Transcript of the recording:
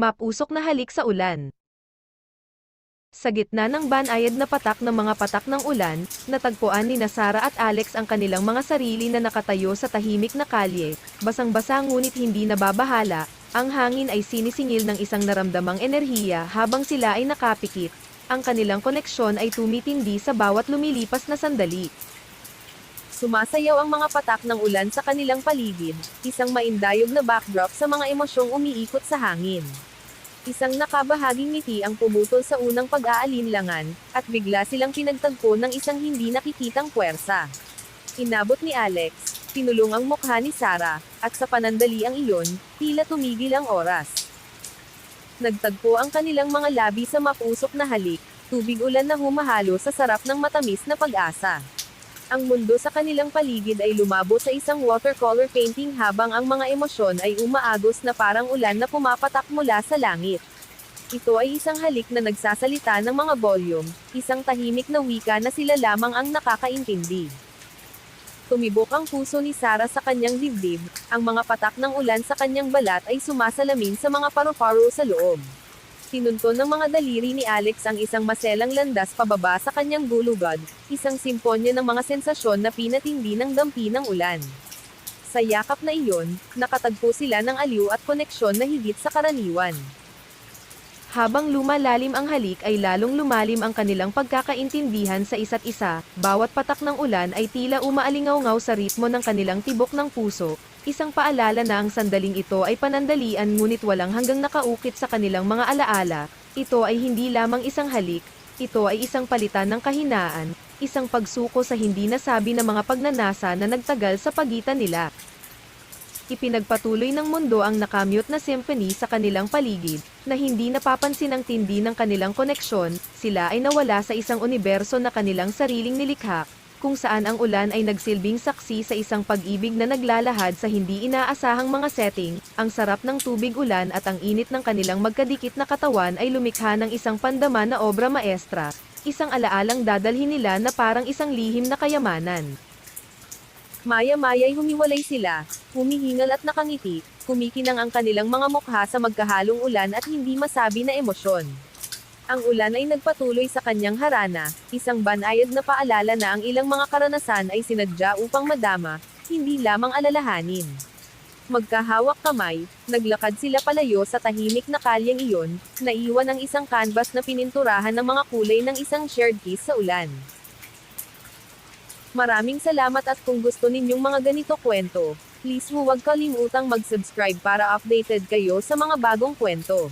Mapusok na halik sa ulan. Sa gitna ng banayad na patak ng mga patak ng ulan, natagpuan ni Sara at Alex ang kanilang mga sarili na nakatayo sa tahimik na kalye, basang-basa ngunit hindi nababahala, ang hangin ay sinisingil ng isang naramdamang enerhiya habang sila ay nakapikit, ang kanilang koneksyon ay tumitindi sa bawat lumilipas na sandali. Sumasayaw ang mga patak ng ulan sa kanilang paligid, isang maindayog na backdrop sa mga emosyong umiikot sa hangin. Isang nakabahaging ngiti ang pumutol sa unang pag-aalinlangan, at bigla silang pinagtagpo ng isang hindi nakikitang puwersa. Inabot ni Alex, pinulong ang mukha ni Sarah, at sa panandali ang iyon, tila tumigil ang oras. Nagtagpo ang kanilang mga labi sa mapusok na halik, tubig ulan na humahalo sa sarap ng matamis na pag-asa. Ang mundo sa kanilang paligid ay lumabo sa isang watercolor painting habang ang mga emosyon ay umaagos na parang ulan na pumapatak mula sa langit. Ito ay isang halik na nagsasalita ng mga volume, isang tahimik na wika na sila lamang ang nakakaintindi. Tumibok ang puso ni Sarah sa kanyang dibdib, ang mga patak ng ulan sa kanyang balat ay sumasalamin sa mga paru-paro sa loob. Tinunton ng mga daliri ni Alex ang isang maselang landas pababa sa kanyang gulugod, isang simponya ng mga sensasyon na pinatindi ng dampi ng ulan. Sa yakap na iyon, nakatagpo sila ng aliw at koneksyon na higit sa karaniwan. Habang lumalalim ang halik ay lalong lumalim ang kanilang pagkakaintindihan sa isa't isa, bawat patak ng ulan ay tila umaalingaw sa ritmo ng kanilang tibok ng puso, isang paalala na ang sandaling ito ay panandalian ngunit walang hanggang nakaukit sa kanilang mga alaala, ito ay hindi lamang isang halik, ito ay isang palitan ng kahinaan, isang pagsuko sa hindi nasabi na mga pagnanasa na nagtagal sa pagitan nila. Ipinagpatuloy ng mundo ang nakamute na symphony sa kanilang paligid, na hindi napapansin ang tindi ng kanilang koneksyon, sila ay nawala sa isang universo na kanilang sariling nilikha, kung saan ang ulan ay nagsilbing saksi sa isang pag-ibig na naglalahad sa hindi inaasahang mga setting, ang sarap ng tubig ulan at ang init ng kanilang magkadikit na katawan ay lumikha ng isang pandama na obra maestra, isang alaalang dadalhin nila na parang isang lihim na kayamanan. Maya-maya'y humiwalay sila, humihingal at nakangiti, kumikinang ang kanilang mga mukha sa magkahalong ulan at hindi masabi na emosyon. Ang ulan ay nagpatuloy sa kanyang harana, isang banayad na paalala na ang ilang mga karanasan ay sinadya upang madama, hindi lamang alalahanin. Magkahawak kamay, naglakad sila palayo sa tahimik na kalyeng iyon, naiwan ang isang canvas na pininturahan ng mga kulay ng isang shared kiss sa ulan. Maraming salamat at kung gusto ninyong mga ganito kwento, please huwag kalimutang mag-subscribe para updated kayo sa mga bagong kwento.